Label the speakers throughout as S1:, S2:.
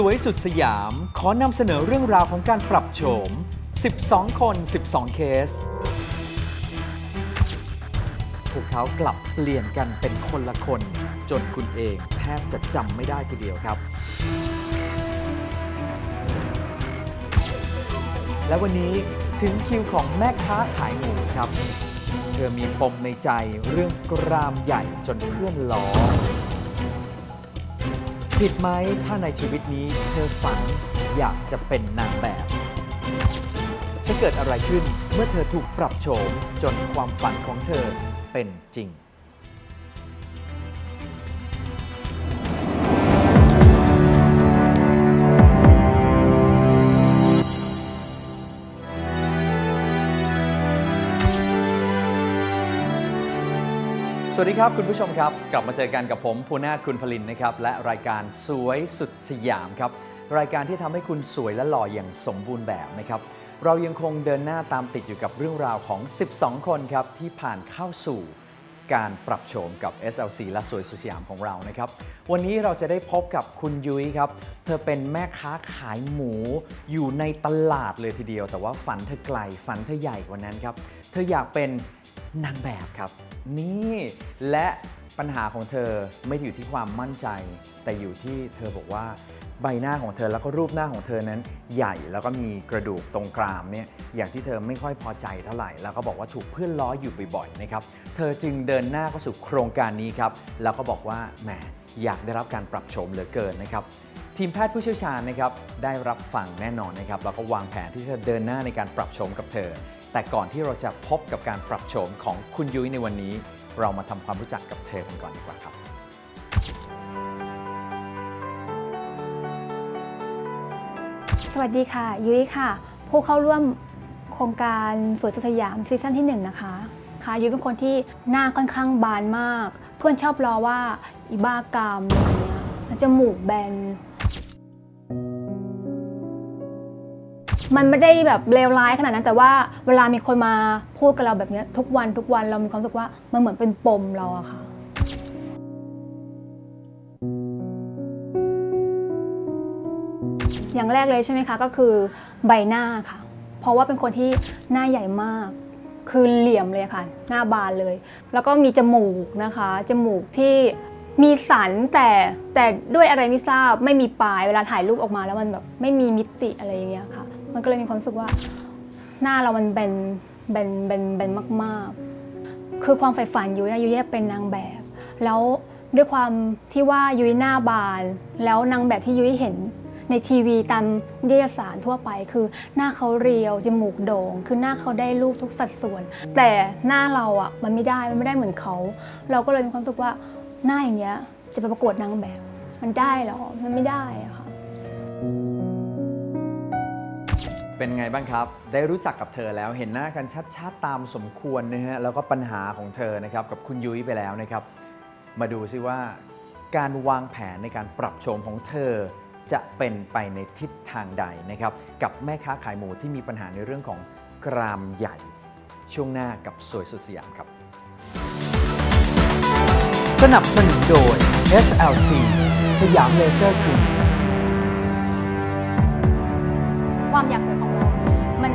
S1: สวยสุดสยาม ขอนำเสนอเรื่องราวของการปรับโฉม 12 คน 12 เคส พวกเขากลับเปลี่ยนกันเป็นคนละคน จนคุณเองแทบจะจำไม่ได้ทีเดียวครับ และวันนี้ถึงคิวของแม่ค้าขายหมูครับ เธอมีปมในใจเรื่องกรามใหญ่จนเพื่อนล้อ ผิดไหมถ้าในชีวิตนี้เธอฝันอยากจะเป็นนางแบบ จะเกิดอะไรขึ้นเมื่อเธอถูกปรับโฉมจนความฝันของเธอเป็นจริง สวัสดีครับ คุณผู้ชมครับ กลับมาเจอกันกับผมภูนาถคุณพลินนะครับ และรายการสวยสุดสยามครับ รายการที่ทำให้คุณสวยและหล่ออย่างสมบูรณ์แบบนะครับ เรายังคงเดินหน้าตามติดอยู่กับเรื่องราวของ 12 คนครับ ที่ผ่านเข้าสู่การปรับโฉมกับ SLC และสวยสุดสยามของเรานะครับ วันนี้เราจะได้พบกับคุณยุ้ยครับ เธอเป็นแม่ค้าขายหมูอยู่ในตลาดเลยทีเดียว แต่ว่าฝันเธอไกลฝันเธอใหญ่กว่านั้นครับ เธออยากเป็น นางแบบครับ นี่และปัญหาของเธอไม่ได้อยู่ที่ความมั่นใจ แต่อยู่ที่เธอบอกว่าใบหน้าของเธอแล้วก็รูปหน้าของเธอนั้น ใหญ่แล้วก็มีกระดูกตรงกรามเนี่ยอย่างที่เธอไม่ค่อยพอใจเท่าไหร่ แล้วก็บอกว่าถูกเพื่อนล้ออยู่บ่อยๆนะครับเธอจึงเดินหน้าเข้าสู่โครงการนี้ครับแล้วก็บอกว่าแหมอยากได้รับการปรับโฉมเหลือเกินนะครับ ทีมแพทย์ผู้เชี่ยวชาญนะครับได้รับฟังแน่นอนนะครับแล้วก็วางแผนที่จะเดินหน้าในการปรับโฉมกับเธอ แต่ก่อนที่เราจะพบกับการปรับโฉมของคุณยุ้ยในวันนี้ เรามาทำความรู้จักกับเธอกันก่อนดีกว่าครับ
S2: สวัสดีค่ะ ยุ้ยค่ะ ผู้เข้าร่วมโครงการสวยสุดสยามซีซั่นที่ 1 นะคะค่ะยุ้ยเป็นคนที่หน้าค่อนข้างบานมาก เพื่อนชอบล้อว่าอีบ้ากามอะไรเงี้ยแล้วจมูกแบน มันไม่ได้แบบเลวร้ายขนาดนั้น แต่ว่าเวลามีคนมาพูดกับเราแบบนี้ทุกวันทุกวันเรามีความรู้สึกว่ามันเหมือนเป็นปมเราอะค่ะอย่างแรกเลยใช่ไหมคะก็คือใบหน้าค่ะ เพราะว่าเป็นคนที่หน้าใหญ่มาก คือเหลี่ยมเลยค่ะ หน้าบานเลย แล้วก็มีจมูกนะคะ จมูกที่มีสันแต่แต่ด้วยอะไรไม่ทราบไม่มีปลายเวลาถ่ายรูปออกมาแล้วมันแบบไม่มีมิติอะไรอย่างเงี้ยค่ะ มันก็เลยมีความรู้สึกว่า หน้าเรามันเป็นเป็นเป็นเป็นมากๆ คือความใฝ่ฝันยุ้ยยุ้ยอยากเป็นนางแบบ แล้วด้วยความที่ว่ายุ้ยหน้าบาน แล้วนางแบบที่ยุ้ยเห็นในทีวีตามนิตยสารทั่วไป คือหน้าเขาเรียวจมูกโด่ง คือหน้าเขาได้รูปทุกสัดส่วน แต่หน้าเราอะมันไม่ได้มันไม่ได้เหมือนเขา เราก็เลยมีความรู้สึกว่าหน้าอย่างเงี้ยจะไปประกวดนางแบบ มันได้เหรอมันไม่ได้อะ
S1: เป็นไงบ้างครับ ได้รู้จักกับเธอแล้วเห็นหน้ากันชัดๆตามสมควรนะฮะแล้วก็ปัญหาของเธอนะครับกับคุณยุ้ยไปแล้วนะครับ มาดูซิว่าการวางแผนในการปรับโฉมของเธอ จะเป็นไปในทิศทางใดนะครับ กับแม่ค้าขายหมูที่มีปัญหาในเรื่องของกรามใหญ่ ช่วงหน้ากับสวยสุดสยามครับ สนับสนุนโดย SLC สยามเลเซอร์คลินิก
S2: ความอยากสวยของเรา มัน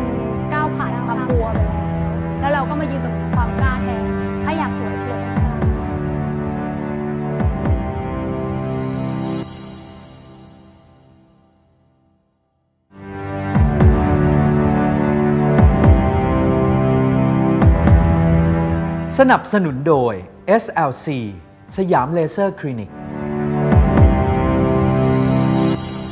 S2: ก้าวผ่านความกลัวไปแล้ว แล้วเราก็มายืนตรงความกล้าแทน ถ้าอยากสวยคือเราต้องกล้า
S1: สนับสนุนโดย SLC สยามเลเซอร์คลินิก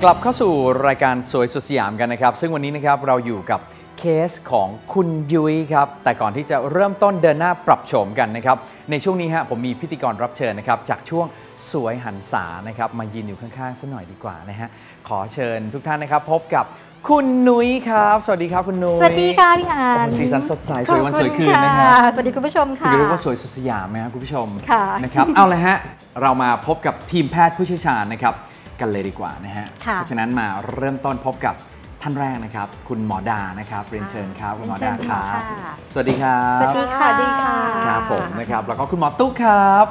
S1: กลับเข้าสู่รายการสวยสุดสยามกันนะครับ ซึ่งวันนี้นะครับเราอยู่กับเคสของคุณยุ้ยครับ แต่ก่อนที่จะเริ่มต้นเดินหน้าปรับโฉมกันนะครับ ในช่วงนี้ฮะผมมีพิธีกรรับเชิญนะครับ จากช่วงสวยหันษานะครับมายืนอยู่ข้างๆสักหน่อยดีกว่านะฮะขอเชิญทุกท่านนะครับ พบกับคุณนุ้ยครับ สวัสดีครับคุณนุ้ย
S3: สวัสดีค่ะพี่อ่าน
S1: โอ้โหสีสันสดใสสวยวัน
S3: ขอบ
S1: สวยคืน
S3: ณ
S1: นะฮะ
S3: สวัสดีคุณผู้ชม
S1: ถื
S3: ค่ะ
S1: อเรียกว่าสวยสุดสยามไหมครับคุณผู้ชม
S3: ค่ะ
S1: นะครับเอาละฮะเรามาพบกับทีมแพทย์ผู้เชี่ยวชาญนะครับ กันเลยดีกว่านะฮะ
S3: ค่ะ
S1: เพราะฉะนั้นมาเริ่มต้นพบกับท่านแรกนะครับ คุณหมอดานะครับเรียนเชิญครับคุณหมอดา
S3: เรียนเชิญ
S1: ครับ
S3: ค่ะ
S1: สวัสดีครับ
S3: สวัสดีค่ะ
S4: สวัสดีค่ะ
S1: ครับผมนะครับแล้วก็คุณหมอตุ๊กครับ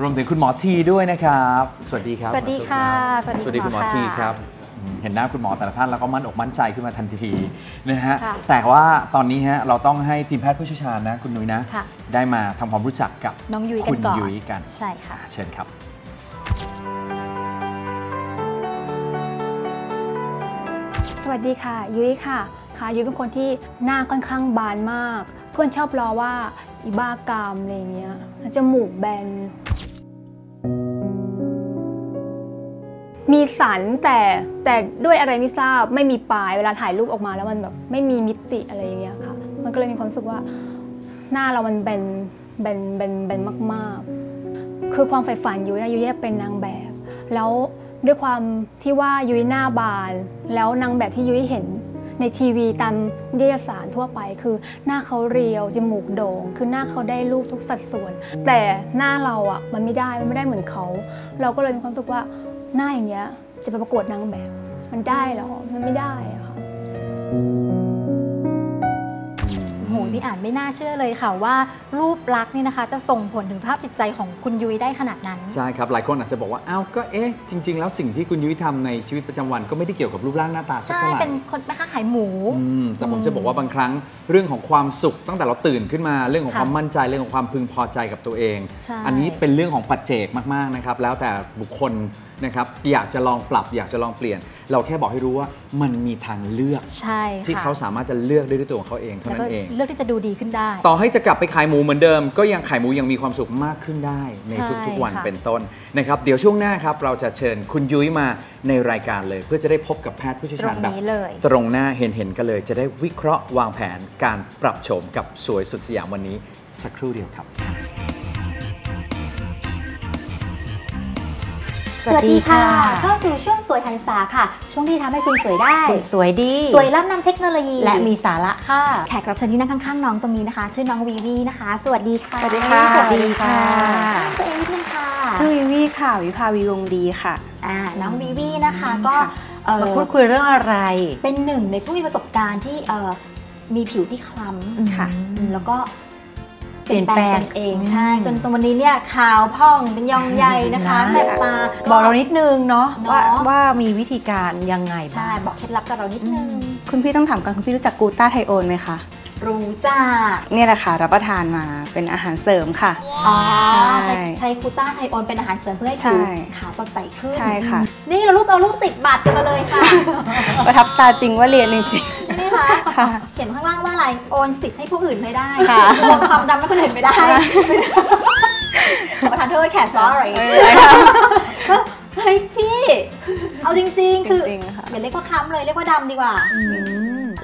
S1: รวมถึงคุณหมอทีด้วยนะครับ สวัสดีครับ
S3: สวัสดีค่ะ
S1: สวัสดีคุณหมอทีครับอืมเห็นหน้าคุณหมอแต่ละท่านแล้วก็มั่นอกมั่นใจขึ้นมาทันทีนะฮะ
S3: ค่ะ
S1: แต่ว่าตอนนี้ฮะเราต้องให้ทีมแพทย์ผู้เชี่ยวชาญนะคุณนุ้ยนะ
S3: ค่ะ
S1: ได้มาทำความรู้จักกับ
S3: น้องยุ้ยกั
S1: คุ
S3: น
S1: ณ
S3: ก่อน
S1: ยุ้ยกัน
S3: ใช่ค่ะ
S1: เชิญครับ
S2: วัสดีค่ะ ยุ้ยค่ะ ค่ะยุ้ยเป็นคนที่หน้าค่อนข้างบานมาก เพื่อนชอบล้อว่าอีบ้ากามอะไรเงี้ยแล้วจมูกแบน มีสันแต่แต่ด้วยอะไรไม่ทราบไม่มีปลายเวลาถ่ายรูปออกมาแล้วมันแบบไม่มีมิติอะไรอย่างเงี้ยค่ะ มันก็เลยมีความรู้สึกว่าหน้าเรามันแบนแบนแบนแบนมาก ๆ คือความใฝ่ฝันยุ้ยอะยุ้ยอยากเป็นนางแบบ แล้ว ด้วยความที่ว่ายุ้ยหน้าบาน แล้วนางแบบที่ยุ้ยเห็นในทีวีตามนิยสารทั่วไปคือหน้าเขาเรียว จมูกโด่ง คือหน้าเขาได้รูปทุกสัดส่วน แต่หน้าเราอะมันไม่ได้มันไม่ได้เหมือนเขา เราก็เลยมีความรู้สึกว่าหน้าอย่างเงี้ยจะไปประกวดนางแบบ มันได้เหรอมันไม่ได้อะค่ะ
S3: นี่อ่านไม่น่าเชื่อเลยค่ะว่ารูปลักษณ์นี่นะคะ จะส่งผลถึงสภาพจิตใจของคุณยุ้ยได้ขนาดนั้น
S1: ใช่ครับ หลายคนอาจจะบอกว่าอ้าวก็เอ๊ะจริง ๆ แล้วสิ่งที่คุณยุ้ยทำในชีวิตประจำวันก็ไม่ได้เกี่ยวกับรูปร่างหน้าตาสัก
S3: ใช่
S1: เท่าไหร่
S3: เป็นคนแม่ค้าขายหมู
S1: อืมแต่ผมจะบอกว่าบางครั้งเรื่องของความสุขตั้งแต่เราตื่นขึ้นมาเรื่องของ
S3: ค่ะ
S1: ความมั่นใจเรื่องของความพึงพอใจกับตัวเอง
S3: ใช่
S1: อันนี้เป็นเรื่องของปัจเจกมากๆนะครับแล้วแต่บุคคลนะครับอยากจะลองปรับอยากจะลองเปลี่ยน เราแค่บอกให้รู้ว่ามันมีทางเลือก
S3: ใช่ค่ะ
S1: ที่เขาสามารถจะเลือกได้ด้วยตัวของเขาเองเท่า
S3: แล้ว
S1: นั้
S3: ก็
S1: นเอง
S3: เลือกที่จะดูดีขึ้นได้
S1: ต่อให้จะกลับไปขายหมูเหมือนเดิม ก็ยังขายหมูยังมีความสุขมากขึ้นได้ ใน
S3: ใช่
S1: ทุกๆวัน
S3: ค่ะ
S1: เป็นต้นนะครับเดี๋ยวช่วงหน้าครับเราจะเชิญคุณยุ้ยมาในรายการเลย เพื่อจะได้พบกับแพทย์ผู้เชี่ยว
S3: ตร
S1: ชาญ
S3: ง
S1: แบบ
S3: นี้เลย
S1: ตรงหน้าเห็นเห็นๆกันเลย จะได้วิเคราะห์วางแผนการปรับโฉมกับสวยสุดสยามวันนี้สักครู่เดียวครับ
S3: สวัสดีค่ะ เข้าสู่ช่วงสวยหันษาค่ะ ช่วงที่ทำให้คุณสวยได้
S4: สวยดี
S3: สวยล้ำนำเทคโนโลยี
S4: และมีสาระค่ะ
S3: แขกรับเชิญที่นั่งข้างๆน้องตรงนี้นะคะ ชื่อน้องวีวีนะคะ สวัสดีค่ะ
S4: สวัสดีค่ะ
S3: สวัสดีค่ะ
S4: สวัสดีค่ะ
S3: ตัวเองนิดนึงค่ะ
S5: ชื่อวิวีค่ะ วิภาวีวงศ์ดีค่ะ
S3: อ่า น้องวีวีนะคะก็
S5: ค่ะ
S3: เอ่อ
S4: มาพูดคุยเรื่องอะไร
S3: เป็นหนึ่งในผู้มีประสบการณ์ที่เอ่อมีผิวที่คล้ำ
S5: ค่ะ
S3: อืมแล้วก็
S4: เปลี่ยนแปลง
S3: ตเองใช่จนตรงวันนี้เนี่ยขาวพ่องเป็นยองใหญ่นะคะ
S4: นะ
S3: แสบตา
S4: บอกเรานิดนึงเนาะ
S3: เนอะ
S4: ว่าว่ามีวิธีการยังไงบ้า
S3: ใช่
S4: ง
S3: บอกเคล็ดลับกับเรานิดนึง
S5: คุณพี่ต้องถามกันคุณพี่รู้จักกลูต้าไทโอนไหมคะ
S3: รู้จ้า
S5: เนี่ยแหละค่ะรับประทานมาเป็นอาหารเสริมค่ะ
S3: อ๋อ
S5: ใช่
S3: ใช้ใช้คูต้าไทโอนเป็นอาหารเสริมเพื่อให้
S5: ใช่
S3: ผิวขาวสดใสขึ้น
S5: ใช่ค่ะ
S3: นี่เรารูปเอารูปติดบัตรกันมาเลยค่ะ
S5: ประทับตาจริงว่าเรียนจริง
S3: ใช่ ไหมคะ
S5: ค่ะ
S3: เขียนข้างล่างว่าอะไร โอนสิทธิ์ให้ผู้อื่นไม่ได้
S5: ค่ะ
S3: โอนความดำให้คนอื่นไม่ได้ขอประทานโทษแขก sorry เฮ้ยพี่ เอาจริง ๆ คือ
S5: จริงๆค่ะ
S3: อย่าเรียกว่าค้ำเลยเรียกว่าดำดีกว่า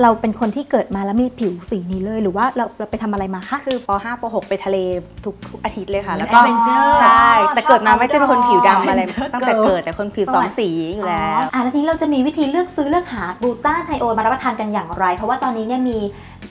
S3: เราเป็นคนที่เกิดมาแล้วมีผิวสีนี้เลย หรือว่าเราเราไปทำอะไรมาคะ
S5: ๆคือป .5 ป .6 ไปทะเลทุกทุกอาทิตย์เลยค่ะ แล้วก็
S3: Adventure
S5: ใช่ แต่เกิดมาไม่ใช่เป็นคนผิวดำอะไร
S3: Adventure
S5: ตั้งแต่เกิดแต่คนผิวสองสีอยู่แล้ว
S3: อ่าแล้วทีนี้เราจะมีวิธีเลือกซื้อเลือกหาบูต้าไทโอนมารับประทานกันอย่างไร เพราะว่าตอนนี้เนี่ยมี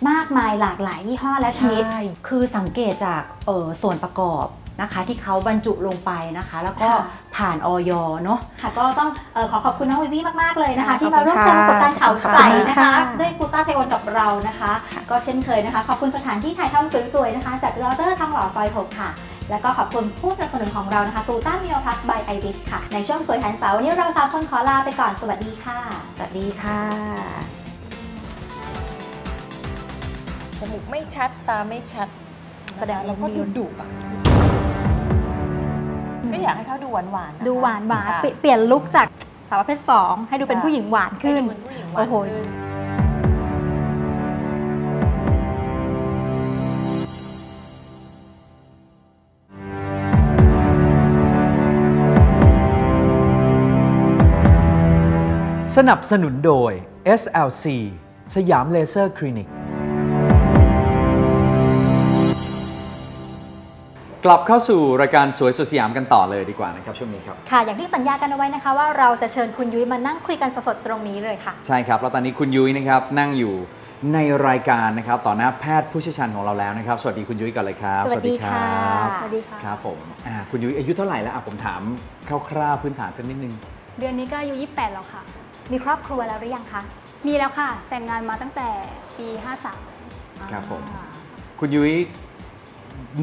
S3: มากมายหลากหลายยี่ห้อและชนิด
S4: ใช่คือสังเกตจากเอ่อส่วนประกอบ นะคะ ที่เขาบรรจุลงไปนะคะ แล้วก็
S3: ค่ะ
S4: ผ่านออยเนาะ
S3: ค่ะก็ต้องเออขอขอบคุณน้องวิวีมากๆเลยนะคะ
S5: ค่ะ
S3: ที่มาร่วม
S5: ข
S3: แช
S5: อบ
S3: ร์
S5: คุ
S3: ประ
S5: ณ
S3: สบการณ์ข่าว
S5: ค่ะ
S3: ใสนะคะ
S4: ค่ะ
S3: ด้วยกูต้าไทโอนกับเรานะคะ ก็เช่นเคยนะคะ ขอบคุณสถานที่ถ่ายทำสวยๆนะคะ จากดรทองหล่อซอย6ค่ะ แล้วก็ขอบคุณผู้สนับสนุนของเรานะคะกูต้ามิโอพลัสบายไอริชค่ะ ในช่วงสวยหันเสาร์วันนี้เราสามคนขอลาไปก่อนสวัสดีค่ะ
S4: สวัสดีค่ะ
S6: จมูกไม่ชัดตาไม่ชัด
S3: แสดงว่า
S6: แล้วก็ดูดุอะ ก็อยากให้เขาดูหวานหวานๆะคะ
S3: ดูหวานหวาน
S6: ค่ะ
S3: เปลี่ยนเปลี่ยนลุคจากสาวประเภทสองให้ดูเป็นผู้หญิงหวาน
S6: ให้
S3: ขึ้น
S6: ดูเป็นผู้หญิงหวาน
S3: โอ้โห
S6: ขึ้น
S1: สนับสนุนโดย SLC สยามเลเซอร์คลินิก กลับเข้าสู่รายการสวยสุดสยามกันต่อเลยดีกว่านะครับช่วงนี้ครับ
S3: ค่ะ อย่างที่สัญญากันเอาไว้นะคะ ว่าเราจะเชิญคุณยุ้ยมานั่งคุยกันสดๆตรงนี้เลยค่ะ
S1: ใช่ครับ แล้วตอนนี้คุณยุ้ยนะครับนั่งอยู่ในรายการนะครับ ต่อหน้าแพทย์ผู้เชี่ยวชาญของเราแล้วนะครับ สวัสดีคุณยุ้ยกันเลยครับ
S3: สวัสดีค่ะ
S1: รับ
S3: สวัสดีค่ะ
S1: ครับผมอ่าคุณยุ้ยอายุเท่าไหร่แล้วอะผมถามคร่าวๆพื้นฐานสักนิดนึง
S2: เดือนนี้ก็อายุ28 แล้วค่ะ
S3: มีครอบครัวแล้วหรือยังคะ
S2: มีแล้วค่ะ แต่งงานมาตั้งแต่ปี53
S1: ครับผมคุณยุ้ย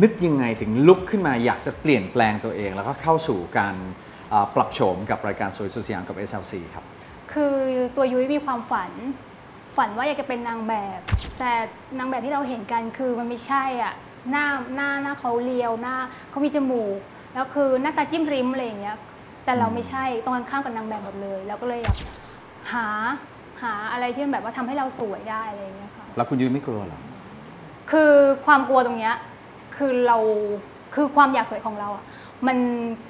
S1: นึกยังไงถึงลุกขึ้นมาอยากจะเปลี่ยนแปลงตัวเอง แล้วก็เข้าสู่การเอ่อปรับโฉมกับรายการสวยสุดสยามกับ SLC ครับ
S2: คือตัวยุ้ยมีความฝัน ฝันว่าอยากจะเป็นนางแบบ แต่นางแบบที่เราเห็นกันคือมันไม่ใช่อะหน้าหน้าหน้าเขาเรียวหน้าเขามีจมูกแล้วคือหน้าตาจิ้มริมอะไรอย่างเงี้ยแต่เราไม่ใช่ตรงกันข้ามกับนางแบบหมดเลยเราก็เลยอยากหาหาอะไรที่มันแบบว่าทำให้เราสวยได้อะไรอย่างเงี้ยค่ะ
S1: แล้วคุณยุ้ยไม่กลัวเหรอ
S2: คือความกลัวตรงเนี้ย คือเราคือความอยากสวยของเราอะมัน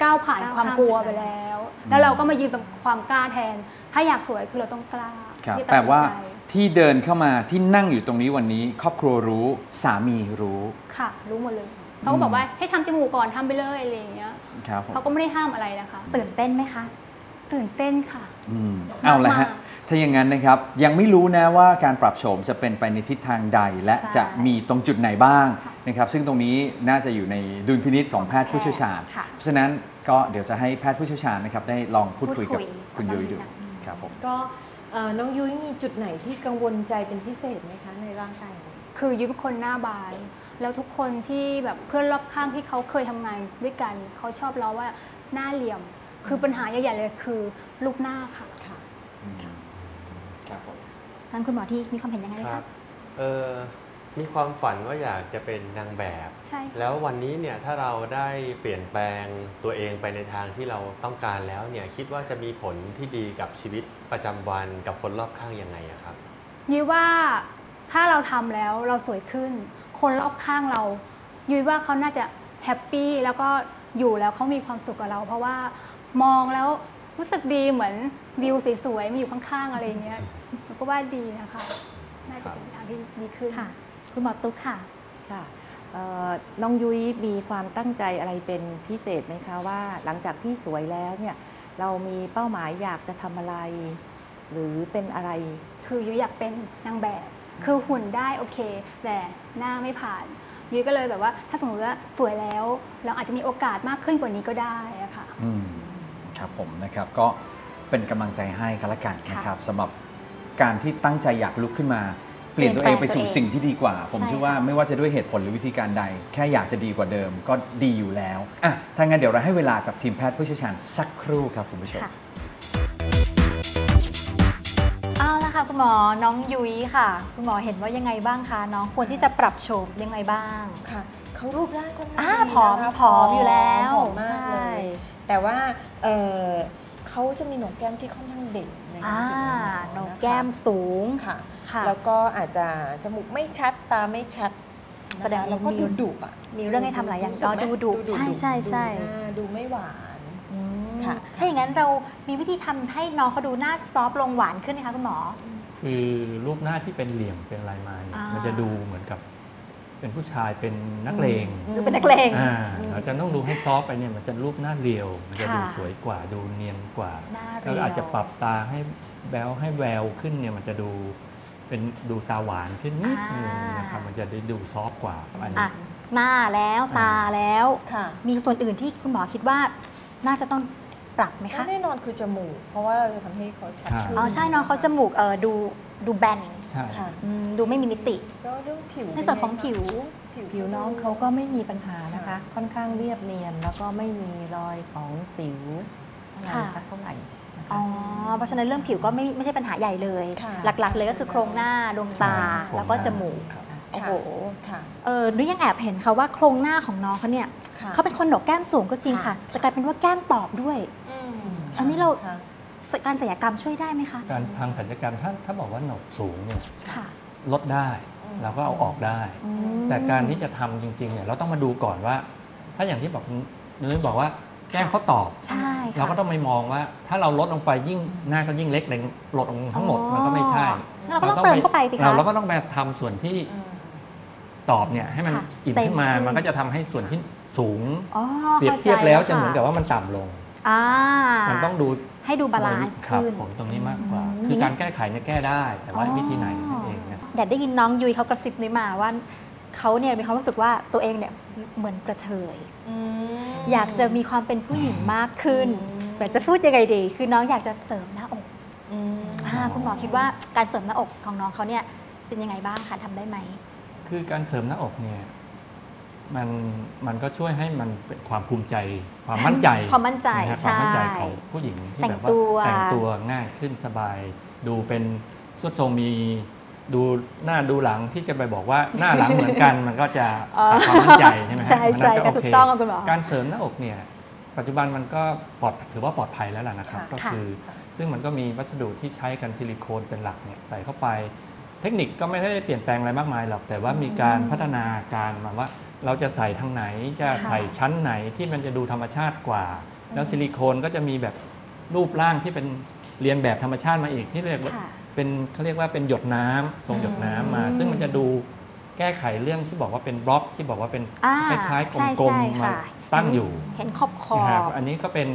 S2: ก้าวผ่าน
S3: ก้าว
S2: ความ
S3: ข้าม
S2: กลัว
S3: จุดนั้น
S2: ไปแล้ว แล้วเราก็มายืนตรงความกล้าแทน ถ้าอยากสวยคือเราต้องกล้า
S1: ครับ
S2: ที่จะ
S1: แปลว่า
S2: ตัดสินใจ
S1: ที่เดินเข้ามาที่นั่งอยู่ตรงนี้วันนี้ ครอบครัวรู้สามีรู้
S2: ค่ะ รู้หมดเลยเขาก็บอกว่าให้ทำจมูกก่อนทำไปเลยอะไรอย่างเงี้ย
S1: ครับผม
S2: เขาก็ไม่ได้ห้ามอะไรนะคะ
S3: ตื่นเต้นไหมคะ
S2: ตื่นเต้นค่ะ
S1: อืมเอาละฮะ
S2: มาก
S1: ถ้าอย่างนั้นนะครับยังไม่รู้นะว่าการปรับโฉมจะเป็นไปในทิศทางใด และ
S3: ใช่
S1: จะมีตรงจุดไหนบ้าง
S2: ค่ะ
S1: นะครับ ซึ่งตรงนี้น่าจะอยู่ในดุลพินิษของแพทย์ผู้เชี่ยวชาญ
S3: ค่ะ
S1: เพราะฉะนั้นก็เดี๋ยวจะให้แพทย์ผู้เชี่ยวชาญนะครับได้ลองพูดคุยกับ
S3: พูดคุย
S1: คุณยุ้ยดู
S3: กับน้องยุ้ย
S1: ครับผม
S6: ก็เอ่อน้องยุ้ยมีจุดไหนที่กังวลใจเป็นพิเศษไหมคะในร่างกายของเรา
S2: คือยุ้ยเป็นคนหน้าบาน แล้วทุกคนที่แบบเพื่อนรอบข้างที่เขาเคยทำงานด้วยกัน เขาชอบล้อว่าหน้าเหลี่ยม คือปัญหาใหญ่ๆเลยคือรูปหน้าค่ะ
S6: ค่ะ
S7: ครับผม
S3: ทางคุณหมอที่มีความเห็นยังไง
S7: ค
S3: คะ
S7: รับเออมีความฝันว่าอยากจะเป็นนางแบบ
S2: ใช่
S7: แล้ววันนี้เนี่ยถ้าเราได้เปลี่ยนแปลงตัวเองไปในทางที่เราต้องการแล้วเนี่ยคิดว่าจะมีผลที่ดีกับชีวิตประจำวันกับคนรอบข้างยังไงอะครับ
S2: ยุ้ยว่าถ้าเราทำแล้วเราสวยขึ้น คนรอบข้างเรายุ้ยว่าเขาน่าจะแฮปปี้แล้วก็อยู่แล้วเขามีความสุขกับเรา เพราะว่ามองแล้วรู้สึกดีเหมือนวิวสวยๆมาอยู่ข้างๆอะไรอย่างเงี้ยมัน ก็ว่าดีนะคะน่าจะเป็นทางที่ดีขึ้น
S3: ค่ะ คุณหมอตุ๊กค่ะ
S8: ค่ะเอ่อน้องยุ้ยมีความตั้งใจอะไรเป็นพิเศษไหมคะว่าหลังจากที่สวยแล้วเนี่ยเรามีเป้าหมายอยากจะทำอะไร หรือเป็นอะไร
S2: คือยุ้ยอยากเป็นนางแบบ คือหุ่นได้โอเค แต่หน้าไม่ผ่าน ยุ้ยก็เลยแบบว่า ถ้าสมมติว่าสวยแล้ว เราอาจจะมีโอกาสมากขึ้นกว่านี้ก็ได้อะค่ะ
S1: อืมครับผมนะครับก็เป็นกำลังใจให้กันละกันนะครับสำหรับ การที่ตั้งใจอยากลุกขึ้นมา เปลี่ยนตัวเองไปสู่สิ่งที่ดีกว่า ผม
S3: ใช่
S1: เชื่อว่า
S3: ค่ะ
S1: ไม่ว่าจะด้วยเหตุผลหรือวิธีการใด แค่อยากจะดีกว่าเดิมก็ดีอยู่แล้วอะถ้างั้นเดี๋ยวเราให้เวลากับทีมแพทย์ผู้เชี่ยวชาญสักครู่ครับคุณผู้ชม
S3: ค่ะเอาละค่ะคุณหมอน้องยุ้ยค่ะ คุณหมอเห็นว่ายังไงบ้างคะน้องควรที่จะปรับโฉมยังไงบ้าง
S6: ค่ะเขารูปร่างค่อนข้าง
S3: อ่า
S6: ดี
S3: ผอม
S6: นะคะ
S3: ผอมอยู่แล้ว
S6: ผอมมาก
S3: ใช่
S6: เลยแต่ว่า เอ่อเขาจะมีโหนกแก้มที่ค่อนข้างเด่นใน
S3: อ่า
S6: จริงๆแล้ว
S3: โหนก
S6: นะคะ
S3: แก้มสูง
S6: ค่ะ
S3: ค่ะ
S6: แล้วก็อาจจะจมูกไม่ชัดตาไม่ชัดนะคะ
S3: แสดงว่า
S6: แล้วก็
S3: มี
S6: ดูดุอะ
S3: มีเรื่องให้ทำหลายอย่าง
S6: สึกไหม
S3: อ๋อดูดุใช่ใช่ใช่
S6: ดูหน้าดูไม่หวาน
S3: อืม
S6: ค่ะ
S3: ถ้าอย่างนั้นเรามีวิธีทำให้น้องเขาดูหน้าซอฟต์ลงหวานขึ้นไหมคะคุณหมอ
S9: คือรูปหน้าที่เป็นเหลี่ยมเป็นลายไม้เนี่ย
S3: อ่ามั
S9: มันจะดูเหมือนกับ เป็นผู้ชายเป็นนักเลง
S3: ดูเป็นนักเลง
S9: อ่าเราจะต้องดูให้ซอฟต์ไปเนี่ยมันจะรูปหน้าเรียว มันจะดู
S3: ค่ะ
S9: สวยกว่าดูเนียนกว่า
S3: หน้าเรียว
S9: แล้วก็อาจจะปรับตาให้แบวให้แววขึ้นเนี่ยมันจะดูเป็นดูตาหวานขึ้นนิดนึงนะครับมันจะได้ดูซอฟต์กว่าอันนี้
S3: อะหน้าแล้วตาแล้ว
S6: ค่ะ
S3: มีส่วนอื่นที่คุณหมอคิดว่าน่าจะต้อง ปรับไหม
S6: ก็
S3: คะ
S6: แน่นอนคือจมูก เพราะว่าเราจะทำให้เขาชัดขึ้น
S3: อ๋อใช่น้องเขาจมูกเออดูดูแบน
S9: ใช่
S6: ค่ะ
S3: อืมดูไม่มีมิติ
S6: ก็เรื่องผิว
S3: ในส่วนของผิว
S8: ผิวน้องเขาก็ไม่มีปัญหานะคะ ค่อนข้างเรียบเนียน แล้วก็ไม่มีรอยของสิวอะไร
S3: ค่ะ
S8: สักเท่าไหร่นะคะ
S3: อ๋อเพราะฉะนั้นเรื่องผิวก็ไม่ไม่ใช่ปัญหาใหญ่เลย
S6: ค่ะ
S3: หลักๆ เลยก็คือโครงหน้าดวงตา
S9: ใช่
S3: แล้วก็
S9: โครงหน้า
S3: จมูก
S9: ครับ
S3: โอ้โห
S6: ค่ะ
S3: เออนุ้ยยังแอบเห็นค่ะว่าโครงหน้าของน้องเขาเนี่ย
S6: ค่ะ
S3: เขาเป็นคนโหนกแก้มสูงก็จริงค่ะ
S6: ค่ะ
S3: แต่กลายเป็นว่าแก้มตอบด้วย
S6: อืม
S3: อันนี้เรา
S6: ค่ะ
S3: การศัลยกรรมช่วยได้ไหมคะ
S9: การทางศัลยกรรมถ้าถ้าบอกว่าหนกสูงเนี่ย
S3: ค่ะ
S9: ลดได้
S6: อืม
S9: เราก็เอาออกได้
S3: อืม
S9: แต่การที่จะทำจริงๆเนี่ยเราต้องมาดูก่อนว่า ถ้าอย่างที่บอกนุ้ยบอกว่าแก้มเขาตอบ
S3: ใช่ค่ะ
S9: เราก็ต้องไปมองว่า ถ้าเราลดลงไปยิ่งหน้าก็ยิ่งเล็กเลยลดลงทั้งหมด
S3: อ๋อ
S9: มันก็ไม่ใช่
S3: งั้นเราก็ต้องเติมเข้าไปสิคะ
S9: เราเราก็ต้องไปทำส่วนที่
S6: อืม
S9: ตอบเนี่ยให้มัน
S3: ค่ะ
S9: อิ่ม
S3: เต็ม
S9: ขึ้นมา
S3: ขึ้น
S9: มันก็จะทำให้ส่วนที่สูง
S3: อ๋อ
S9: เปรียบ
S3: ข้าใจ
S9: เทียบแล้วจะ
S3: ค่
S9: เหมือนกับว่ามันต่ำลง
S3: อ่า
S9: มันต้องดู
S3: ให้ดูบาลานซ์
S9: ครับ
S3: ขึ้น
S9: ผมตรงนี้มากกว่า
S3: อืม
S9: คือการแก้ไขเนี่ยแก้ได้ แต่ว่าวิธีไหนนั่นเองนะ
S3: แต่ได้ยินน้องยุ้ยเขากระซิบนุ้ยมาว่าเขาเนี่ยมีความรู้สึกว่าตัวเองเนี่ยเหมือนกระเทย
S6: อืม
S3: อยากจะมีความเป็นผู้หญิงมากขึ้นแต่จะพูดยังไงดี คือน้องอยากจะเสริมหน้าอก
S6: อืม
S3: อ่าคุณหมอคิดว่าการเสริมหน้าอกของน้องเขาเนี่ยเป็นยังไงบ้างคะทำได้ไหม
S9: คือการเสริมหน้าอกเนี่ยมันมันก็ช่วยให้มันเป็นความภูมิใจ ความมั่นใจ
S3: ความมั่นใจ
S9: นะฮะ
S3: ใช่
S9: ความมั่นใจของผู้หญิงที่
S3: แต่ง
S9: แบบว่า
S3: ตัว
S9: แต่งตัวง่ายขึ้นสบาย ดูเป็นสุดทรงมีดูหน้าดูหลังที่จะไปบอกว่าหน้าหลังเหมือนกันมันก็จะขาดความมั่นใจใช่ไหมฮะ
S3: ใช่ใช่
S9: มัน
S3: ก็
S9: โถู
S3: กต้องค่ะคุณหมอ
S9: การเสริมหน้าอกเนี่ยปัจจุบันมันก็ปลอดถือว่าปลอดภัยแล้วล่ะนะครับ
S6: ค่ะ
S9: ก็คือ ซึ่งมันก็มีวัสดุที่ใช้กันซิลิโคนเป็นหลักเนี่ยใส่เข้าไป เทคนิคก็ไม่ได้เปลี่ยนแปลงอะไรมากมายหรอก แต่ว่ามีการพัฒนาการมาว่าเราจะใส่ทางไหนจะ
S3: ค่ะ
S9: ใส่ชั้นไหนที่มันจะดูธรรมชาติกว่า แล้วซิลิโคนก็จะมีแบบรูปร่างที่เป็นเรียนแบบธรรมชาติมาอีกที่เรียกว่า
S3: ค่ะ
S9: เป็นเขาเรียกว่าเป็นหยดน้ำทรงหยดน้ำมา ซึ่งมันจะดูแก้ไขเรื่องที่บอกว่าเป็นบล็อกที่บอกว่าเป็น
S3: อ่า
S9: คล้ายๆ
S3: ใช่
S9: กลม
S3: ใช่
S9: ๆมา
S3: ค่ะ
S9: ตั้งอยู่
S3: เห็นขอบขอ
S9: นะครับ
S3: บ
S9: อันนี้ก็เป็น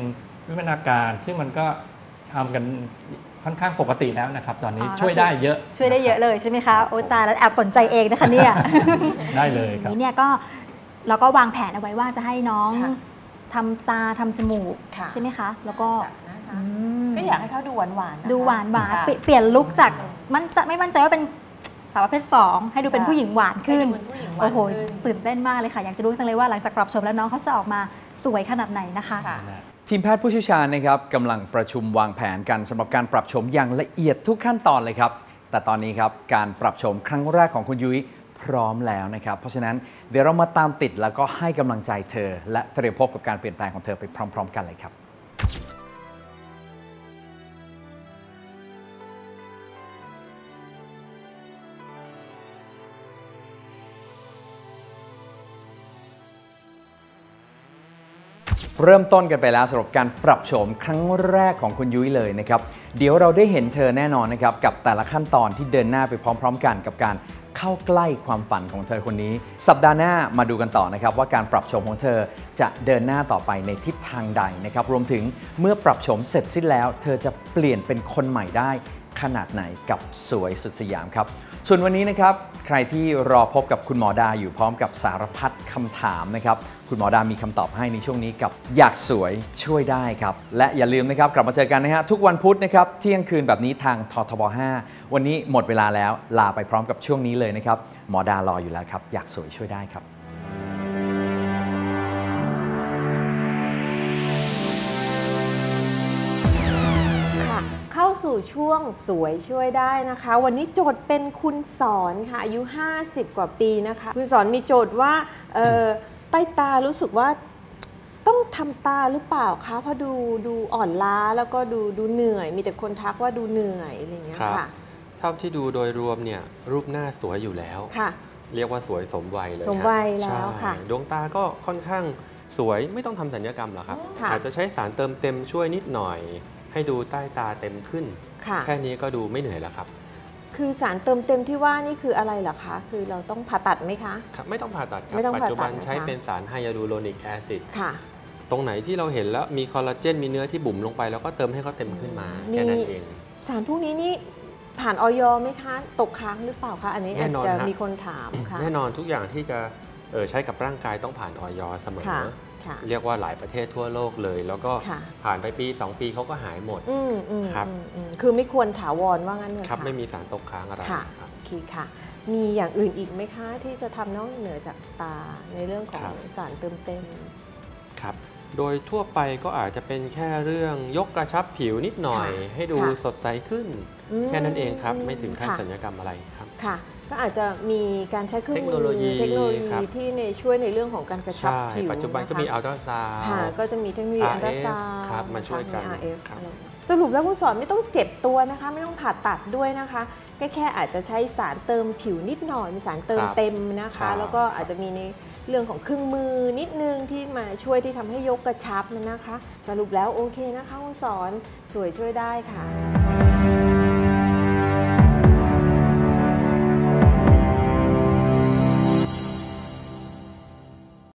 S9: วิวัฒนาการซึ่งมันก็ ทำกันค่อนข้างปกติแล้วนะครับตอนนี้
S3: อ๋อ
S9: ช่วยได้เยอะ
S3: ช่วยได้เยอะเลยใช่ไหมคะโอ้ยตายแล้วแอบสนใจเองนะคะเนี่ย
S9: ได้เลยครับ
S3: นี้เนี่ยก็เราก็วางแผนเอาไว้ว่าจะให้น้อง
S6: ค่ะ
S3: ทำตาทำจมูก
S6: ค่ะ
S3: ใช่ไหมคะ แล้วก็
S6: จัดนะคะ
S3: อืม
S6: ก็อยากให้เขาดูหวานหวานๆะคะ
S3: ดูหวานหวาน
S6: ค่ะ
S3: เปลี่ยนเปลี่ยนลุคจากมันจะไม่มั่นใจว่าเป็นสาวประเภทสองให้ดูเป็น
S6: ค่ะ
S3: ผู้หญิงหวานขึ้น
S6: ให้ดูเป็นผู้หญิงหวาน
S3: โอ้โห
S6: ขึ้น
S3: ตื่นเต้นมากเลยค่ะ อยากจะรู้จังเลยว่าหลังจากปรับชมแล้วน้องเขาจะออกมาสวยขนาดไหนนะคะ
S6: ค่ะ
S1: ทีมแพทย์ผู้เชี่ยวชาญนะครับกำลังประชุมวางแผนกันสำหรับการปรับชมอย่างละเอียดทุกขั้นตอนเลยครับ แต่ตอนนี้ครับการปรับชมครั้งแรกของคุณยุ้ยพร้อมแล้วนะครับ เพราะฉะนั้นเดี๋ยวเรามาตามติดแล้วก็ให้กำลังใจเธอ และเตรียมพบกับการเปลี่ยนแปลงของเธอไปพร้อม ๆ กันเลยครับ เริ่มต้นกันไปแล้วสำหรับการปรับโฉมครั้งแรกของคุณยุ้ยเลยนะครับ เดี๋ยวเราได้เห็นเธอแน่นอนนะครับ กับแต่ละขั้นตอนที่เดินหน้าไปพร้อม ๆ กันกับการเข้าใกล้ความฝันของเธอคนนี้ สัปดาห์หน้ามาดูกันต่อนะครับ ว่าการปรับโฉมของเธอจะเดินหน้าต่อไปในทิศทางใดนะครับ รวมถึงเมื่อปรับโฉมเสร็จสิ้นแล้ว เธอจะเปลี่ยนเป็นคนใหม่ได้ ขนาดไหนกับสวยสุดสยามครับ ส่วนวันนี้นะครับใครที่รอพบกับคุณหมอดาอยู่พร้อมกับสารพัดคำถามนะครับคุณหมอดามีคำตอบให้ในช่วงนี้กับอยากสวยช่วยได้ครับ และอย่าลืมนะครับกลับมาเจอกันนะฮะทุกวันพุธนะครับเที่ยงคืนแบบนี้ทางททบ 5 วันนี้หมดเวลาแล้วลาไปพร้อมกับช่วงนี้เลยนะครับหมอดารออยู่แล้วครับอยากสวยช่วยได้ครับ
S10: สู่ช่วงสวยช่วยได้นะคะ วันนี้โจทย์เป็นคุณสอนค่ะอายุ 50 กว่าปีนะคะ คุณสอนมีโจทย์ว่าเอ่อใต้ตารู้สึกว่าต้องทำตาหรือเปล่าคะเพราะดูดูอ่อนล้าแล้วก็ดูดูเหนื่อย มีแต่คนทักว่าดูเหนื่อยอะไรอย่างเงี้ย
S7: ครับ
S10: ค่ะ
S7: เท่าที่ดูโดยรวมเนี่ยรูปหน้าสวยอยู่แล้ว
S10: ค่ะ
S7: เรียกว่าสวยสมวัยเลย
S10: สมวัยแล้ว
S7: ใช่
S10: ค่ะ
S7: ดวงตาก็ค่อนข้างสวยไม่ต้องทำสัญญกรรมหรอกครับ
S10: ค่ะ
S7: อาจจะใช้สารเติมเต็มช่วยนิดหน่อย ให้ดูใต้ตาเต็มขึ้น
S10: ค่ะ
S7: แค่นี้ก็ดูไม่เหนื่อยแล้วครับ
S10: คือสารเติมเต็มที่ว่านี่คืออะไรเหรอคะ คือเราต้องผ่าตัดไหมคะ
S7: ครับไม่ต้องผ่าตัดครับ
S10: ไม่ต้อง
S7: ปัจ
S10: ผ่าตัด
S7: จุบัน
S10: นะคะ
S7: ใช้เป็นสารไฮยาลูโรนิกแอซิด
S10: ค่ะ
S7: ตรงไหนที่เราเห็นแล้วมีคอลลาเจนมีเนื้อที่บุ๋มลงไป แล้วก็เติมให้เขาเต็มขึ้นมา
S10: มี
S7: แค่นั้นเอง
S10: สารพวกนี้นี่ผ่านออยไหมคะ ตกค้างหรือเปล่าคะอันนี้
S7: แน่
S10: อาจ
S7: นอน
S10: จะ
S7: ฮะ
S10: มีคนถามค่ะ
S7: แน่นอนทุกอย่างที่จะเอ่อใช้กับร่างกายต้องผ่านออยเสมอ
S10: ค่ะค่ะ
S7: เรียกว่าหลายประเทศทั่วโลกเลย แล้วก็
S10: ค่ะ
S7: ผ่านไปปี 2 ปีเขาก็หายหมด
S10: อืมอืม
S7: ครับ
S10: อืมอืมคือไม่ควรถาวรว่างั้นเถอะ
S7: ครับ
S10: ค่ะ
S7: ไม่มีสารตกค้างอะไร
S10: ค่ะ
S7: ครับ
S10: โอเคค่ะ มีอย่างอื่นอีกไหมคะ ที่จะทำนอกเหนือจากตาในเรื่องของ
S7: ครับ
S10: สารเติมเต็ม
S7: ครับโดยทั่วไปก็อาจจะเป็นแค่เรื่องยกกระชับผิวนิดหน่อย
S10: ค่ะ
S7: ให้ดู
S10: ค่ะ
S7: สดใสขึ้น
S10: อืม
S7: แค่นั้นเองครับ ไม่ถึงขั้น
S10: ค่ะ
S7: สัญญกรรมอะไรครับ
S10: ค่ะ ก็อาจจะมีการใช้เครื่องมื
S7: เทคโนโลยี
S10: เทคโนโล
S7: ครั
S10: ยี
S7: บ
S10: ที่ในช่วยในเรื่องของการกระชับ
S7: ใช่
S10: ผิว
S7: ปัจจุบันก็มีะ
S10: คะ
S7: อัลตราซาว
S10: ค่ะก็จะมีเทคโนโลยี
S7: RF
S10: อัลตราซาว
S7: ครับมาช่วยกัน
S10: RF
S7: ครับ
S10: อะไรอย่างเงี้ยสรุปแล้วคุณสอนไม่ต้องเจ็บตัวนะคะ ไม่ต้องผ่าตัดด้วยนะคะแค่แค่อาจจะใช้สารเติมผิวนิดหน่อยมีสารเติม
S7: ครับ
S10: เต็มนะ
S7: ใช่
S10: คะ แล้วก็อาจจะมีในเรื่องของเครื่องมือนิดนึงที่มาช่วยที่ทำให้ยกกระชับนะคะ สรุปแล้วโอเคนะคะคุณสอนสวยช่วยได้ค่ะ